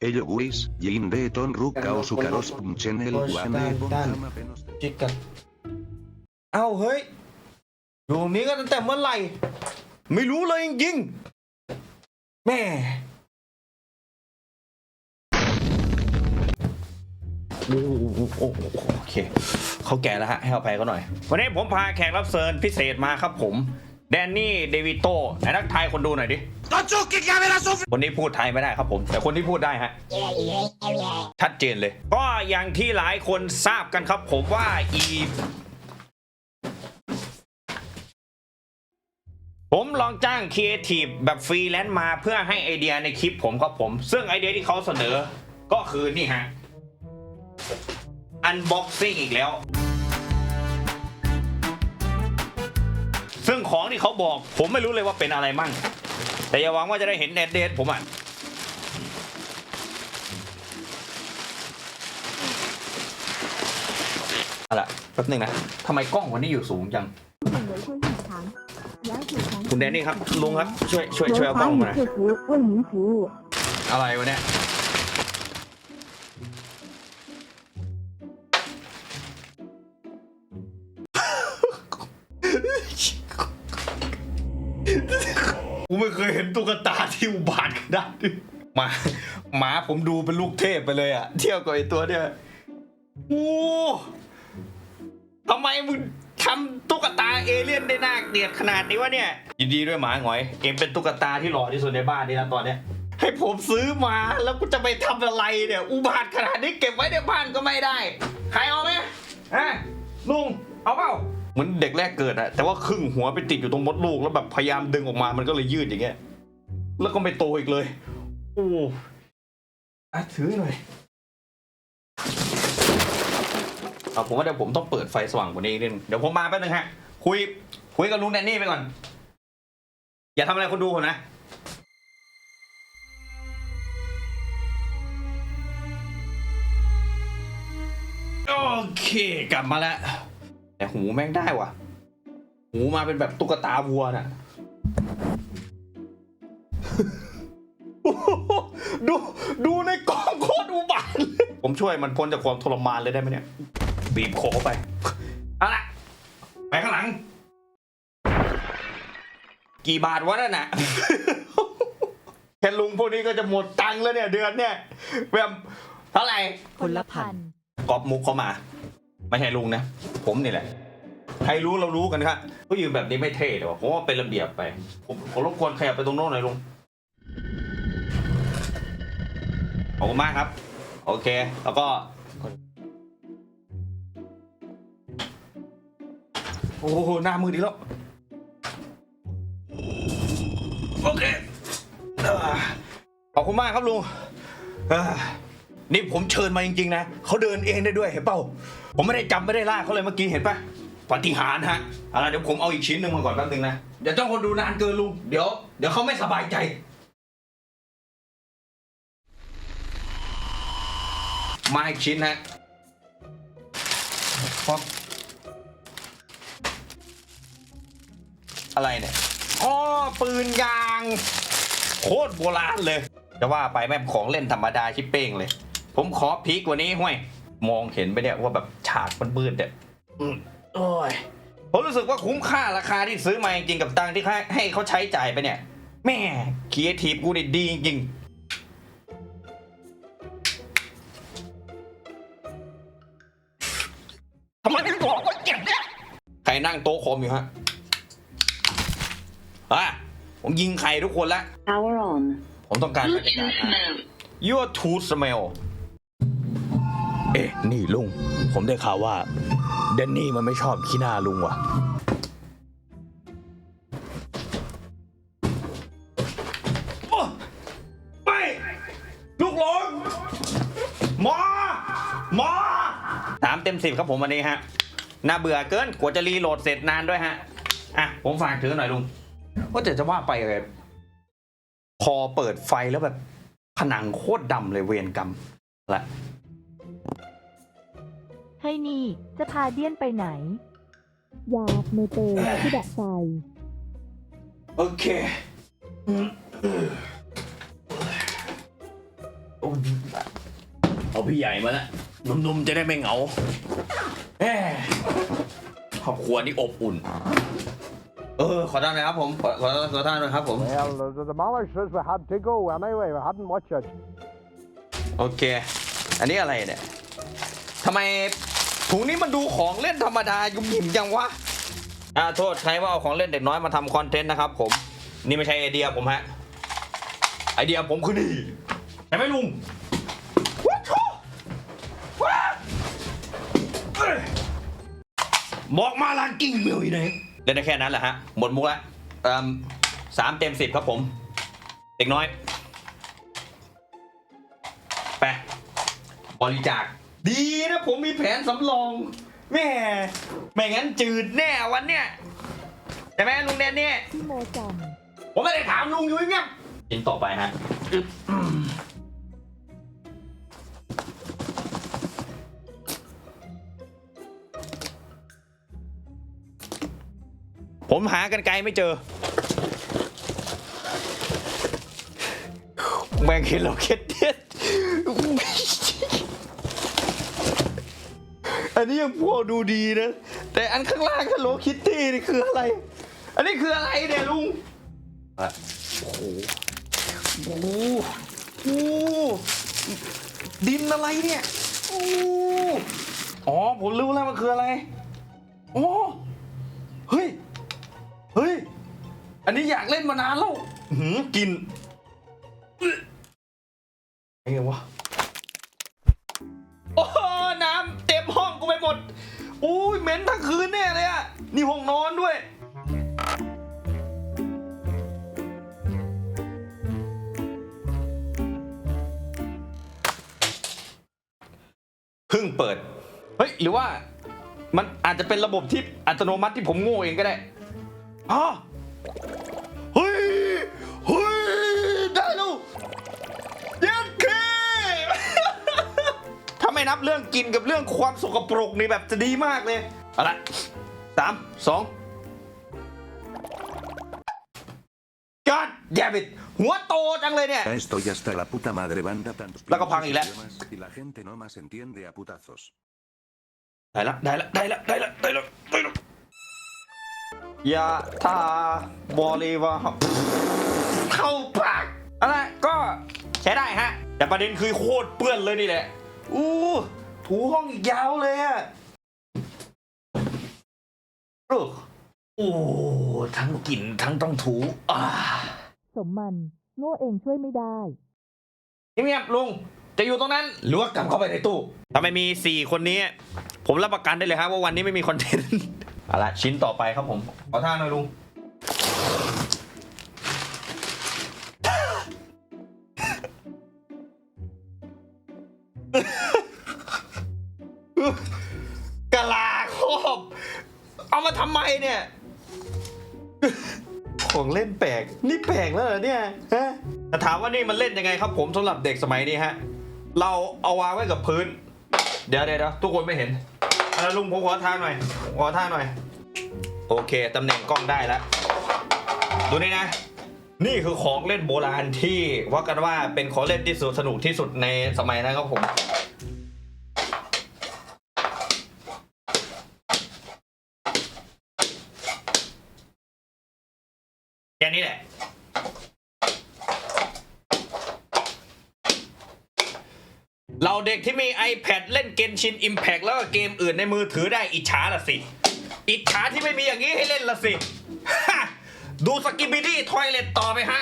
Ello guis, yin de ton ruka o sucaros punchen el guane punzama penos de- จิกกันเอ้าเฮ้ย อยู่ตรงนี้ก็ตั้งแต่เมื่อไหร่ ไม่รู้เลยจริงๆแม่โอ้โหโอ้โหโอเค เขาแก่แล้วฮะ ให้อภัยเขาหน่อย วันนี้ผมพาแขกรับเชิญพิเศษมาครับผม แดนนี่ เดวิโตไหนนักไทายคนดูหน่อยดิ คนนี้พูดไทยไม่ได้ครับผม แต่คนที่พูดได้ฮะ ชัดเจนเลย ก็อย่างที่หลายคนทราบกันครับ ผมว่าอีผมลองจ้างครีเอทีฟแบบฟรีแลนซ์มาเพื่อให้ไอเดียในคลิปผมครับผม ซึ่งไอเดียที่เขาเสนอก็คือนี่ฮะ อันบ็อกซิ่งอีกแล้ว ซึ่งของที่เขาบอกผมไม่รู้เลยว่าเป็นอะไรมั่ง แต่อย่าหวังว่าจะได้เห็นแดดเดทผมอะอะไรแป๊บหนึ่งนะทำไมกล้องวันนี้อยู่สูงจัง คุณแดนนี่ครับ ลุงครับ ช่วยช่วยช่วยเอากล้องมาหน่อยอะไรวะเนี่ย ไม่เคยเห็นตุ๊กตาที่อุบาทขนาดนี้หมาหมาผมดูเป็นลูกเทพไปเลยอะเที่ยวกับไอตัวเนี่ยโอ้ทำไมมึงทำตุ๊กตาเอเลี่ยนได้น่าเกลียดขนาดนี้วะเนี่ย ยินดีด้วยหมาหงอย เองเป็นตุ๊กตาที่หล่อที่สุดในบ้านนี่นะตอนเนี้ยให้ผมซื้อมาแล้วกูจะไปทำอะไรเนี่ย อุบาทขนาดนี้เก็บไว้ในบ้านก็ไม่ได้ ใครเอาไหมฮะลุงเอาเปล่า เหมือนเด็กแรกเกิดอะแต่ว่าครึ่งหัวไปติดอยู่ตรงมดลูกแล้วแบบพยายามดึงออกมามันก็เลยยืดอย่างเงี้ยแล้วก็ไม่โตอีกเลย โอ้อะถือหน่อยเอาผมว่าเดี๋ยวผมต้องเปิดไฟสว่างกว่านี้นิดนึงเดี๋ยวผมมาแป๊บนึงฮะ คุย คุยกับลุงแดนนี่ไปก่อน อย่าทำอะไรคนดูผมนะโอเค กลับมาแล้ว แต่หูแม่งได้ว่ะ หูมาเป็นแบบตุ๊กตาวัวน่ะดูดูในกล้องโคตรอุบาทเลยผมช่วยมันพ้นจากความทรมานเลยได้ไหมเนี่ย บีบคอเข้าไปเอาละไปข้างหลัง กี่บาทวะนั่นน่ะแค่ลุงพวกนี้ก็จะหมดตังค์แล้วเนี่ย เดือนเนี่ยแบบเท่าไหร่คนละพัน กอบมุกเข้ามา ไม่ใช่ลุงนะ ผมนี่แหละ ใครรู้เรารู้กันครับก็ยืนแบบนี้ไม่เท่เดี๋ยวผมว่าเป็นระเบียบไป ผมขอรบกวนขยับไปตรงโน้นหน่อยลุงขอบคุณมากครับ โอเค แล้วก็ โอ้โห หน้ามือดีแล้ว โอเคเอ่อขอบคุณมากครับลุงนี่ผมเชิญมาจริง ๆ นะ เขาเดินเองได้ด้วยเห็นเปล่า ผมไม่ได้จำไม่ได้ล่ากเขาเลยเมื่อกี้เห็นปะปฏิหารย์ฮะเอาล่ะไรเดี๋ยวผมเอาอีกชิ้นหนึ่งมาก่อนแป๊บนึงนะเดี๋ยวเจ้าคนดูนานเกินลุงเดี๋ยวเดี๋ยวเขาไม่สบายใจ มาอีกชิ้นฮะป๊อปอะไรเนี่ยอ๋อปืนยาง โคตรโบราณเลย จะว่าไปแม่งของเล่นธรรมดาชิปเป้งเลย ผมขอพีกกว่านี้ห้วย มองเห็นไปเนี่ยว่าแบบฉากมันมืดเนี่ยอืมโอ้ยผมรู้สึกว่าคุ้มค่าราคาที่ซื้อมาจริงๆกับตังค์ที่ให้ให้เขาใช้จ่ายไปเนี่ย แม่ครีเอทีฟกูนี่ดีจริงๆทำไมไม่บอกว่าเจ็บเนี่ยใครนั่งโต๊ะคอมอยู่ฮะอะผมยิงใครทุกคนละ Power on. ผมต้องการบรรยากาศนะ Your tooth smell เอ๊ะ นี่ลุง ผมได้ข่าวว่าเดนนี่มันไม่ชอบขี้หน้าลุงว่ะโอ้ไปลูกหลงหมอ หมอสามเต็มสิบครับผมวันนี้ฮะ น่าเบื่อเกิน กว่าจะรีโหลดเสร็จนานด้วยฮะ อะ ผมฝากถือหน่อยลุง ว่าแต่จะว่าไปเลย พอเปิดไฟแล้วแบบ ผนังโคตรดำเลยเวรกรรมละ เฮ้ยนี่ จะพาเดียนไปไหน อยากเมเตอร์ที่ดัดไฟโอเคโอเอาพี่ใหญ่มาแล้วหนุ่มๆจะได้ไม่เหงาแหมครอบครัวนี่อบอุ่น เออ ขอทานหน่อยครับผมขอขอขอทานหน่อยครับผม Well, the, the Mallard says we had to go anyway. We hadn't much it. โอเค อันนี้อะไรเนี่ย ทำไมถุงนี้มันดูของเล่นธรรมดายุ่มยิ่มจังวะอ่าโทษใครว่าเอาของเล่นเด็กน้อยมาทำคอนเทนต์นะครับ ผมนี่ไม่ใช่ไอเดียผมฮะไอเดียผมคือนี่ใช่ไหมลุงว้าวโถ่ว้าวเอ้ยบอกมาลานกิ้งเมียวอยู่ไหนเล่นได้แค่นั้นแหละฮะหมดมุกละเอิ่มสามเต็มสิบครับผม เด็กน้อย ไป บริจาค ดีนะผมมีแผนสำรองแม่ไม่งั้นจืดแน่วันเนี้ยใช่ไหมลุงเดนเนี่ยพี่โมจังผมไม่ได้ถามลุงอยู่เงียบกินต่อไปฮะอึ๊บอืมผมหากันไกลไม่เจอ แม่งเห็นเราเคสเด็ด นนี้ยังพอดูดีนะ แต่อันข้างล่างฮัลโหลคิตตี้นี่คืออะไร อันนี้คืออะไรเนี่ยลุงโอ้โหโอ้โหโอ้โหดินอะไรเนี่ยโอ้โหอ๋อผมรู้แล้วมันคืออะไรโอ้เฮ้ย เฮ้ย อันนี้อยากเล่นมานานแล้วหือกินไงวะ ห้องกูไปหมดอุ้ยเหม็นทั้งคืนแน่เลยอะนี่ห้องนอนด้วย เพิ่งเปิด เฮ้ย หรือว่า มันอาจจะเป็นระบบที่อัตโนมัติที่ผมโง่เองก็ได้อ๋อ นับเรื่องกินกับเรื่องความสกปรกนี่แบบจะดีมากเลยเอาละสามสองกัดแยบิดหัวโตจังเลยเนี่ย Ya estoy hasta la puta madre banda tantos La copan y la- idiomas y la gente no más entiende a putazos. ได้ละได้ละได้ละได้ละได้ละได้ละยาทาบริวารเข้าปากอะไรก็ใช้ได้ฮะ แต่ประเด็นคือโคตรเปื้อนเลยนี่แหละ อู้ถูห้องอีกยาวเลยอะเออโอ้ทั้งกลิ่นทั้งต้องถูอ่าสมมัน โง่เองช่วยไม่ได้ เงียบๆลุง จะอยู่ตรงนั้นหรือว่ากลับเข้าไปในตู้ถ้าไม่มี 4 คนนี้ ผมรับประกันได้เลยครับว่าวันนี้ไม่มีคอนเทนต์ เอาละชิ้นต่อไปครับผม ขอท่าหน่อยลุง อบ เอามาทำไมเนี่ย ของเล่นแปลก นี่แปลกแล้วเหรอเนี่ยฮะแต่ถามว่านี่มันเล่นยังไงครับ ผมสำหรับเด็กสมัยนี้ฮะ เราเอาวางไว้กับพื้น เดี๋ยวเดี๋ยวเดี๋ยวทุกคนไม่เห็นอะลุงผมขอท่าหน่อย ขอท่าหน่อย โอเคตำแหน่งกล้องได้แล้ว ดูนี่นะ นี่คือของเล่นโบราณที่ว่ากันว่าเป็นของเล่นที่สุดสนุกที่สุดในสมัยนั้นครับผม แค่นี้แหละ เราเด็กที่มี iPad เล่นเกนชิน Impact แล้วก็เกมอื่นในมือถือได้อิจฉาละสิ อิจฉาที่ไม่มีอย่างนี้ให้เล่นละสิ ดูสกิบิดี้ทอยเลตต่อไปฮะ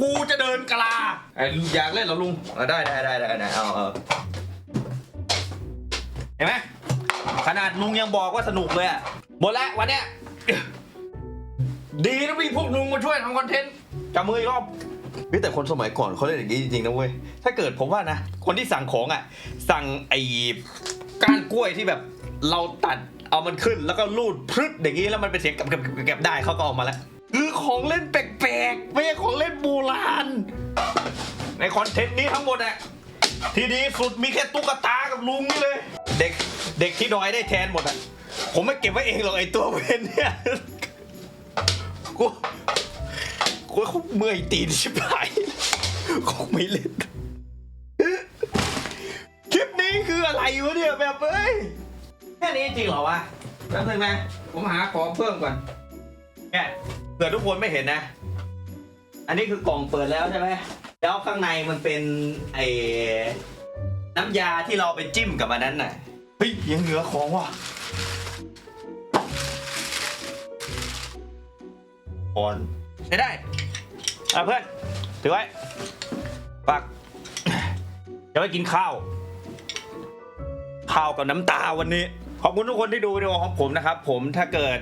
กูจะเดินกะลาไอ้อยากเล่นเหรอลุงอะได้ได้ได้ได้ได้เอาเอาเห็นไหมขนาดลุงยังบอกว่าสนุกเลยอะหมดแล้ววันเนี้ย ดีนะมีพวกลุงมาช่วยทำคอนเทนต์จับมืออีกรอบเฮ้ยแต่คนสมัยก่อนเขาเล่นอย่างนี้จริงๆนะเว้ย ถ้าเกิดผมว่านะ คนที่สั่งของอะ สั่งไอ้ก้านกล้วยที่แบบเราตัดเอามันขึ้นแล้วก็ลูดพรึดอย่างนี้แล้วมันเป็นเสียงกับกับกับกับได้เขาก็เออกมาแล้วคือของเล่นแปลกๆไม่ใช่ของเล่นโบราณในคอนเทนต์นี้ทั้งหมดอะที่ดีสุดมีแค่ตุ๊กตากับลุงนี่เลย เด็กเด็กที่ดอยได้แทนหมดอะผมไม่เก็บไว้เองหรอกไอ้ตัวเวนเนี่ย กูกูเขาเมื่อยตีนชิบหายคงไม่เล่นอะไรวะเนี่ยแบบเอ้ย แค่นี้จริงเหรอวะแป๊บนึงนะ ผมหาของเพิ่มก่อนเนี่ยเผื่อทุกคนไม่เห็นนะ อันนี้คือกล่องเปิดแล้วใช่ไหมแล้วข้างในมันเป็นไอ้น้ำยาที่เราไปจิ้มกับอันนั้นน่ะ เฮ้ยยังเหลือของว่ะ ก่อนใช้ได้อะเพื่อนถือไว้ปากจะไปกินข้าว ข้าวกับน้ำตาวันนี้ ขอบคุณทุกคนที่ดูวิดีโอของผมนะครับ ผมถ้าเกิด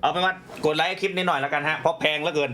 เอาไปว่ากดไลค์คลิปนี้หน่อยแล้วกันฮะเพราะแพงเหลือเกิน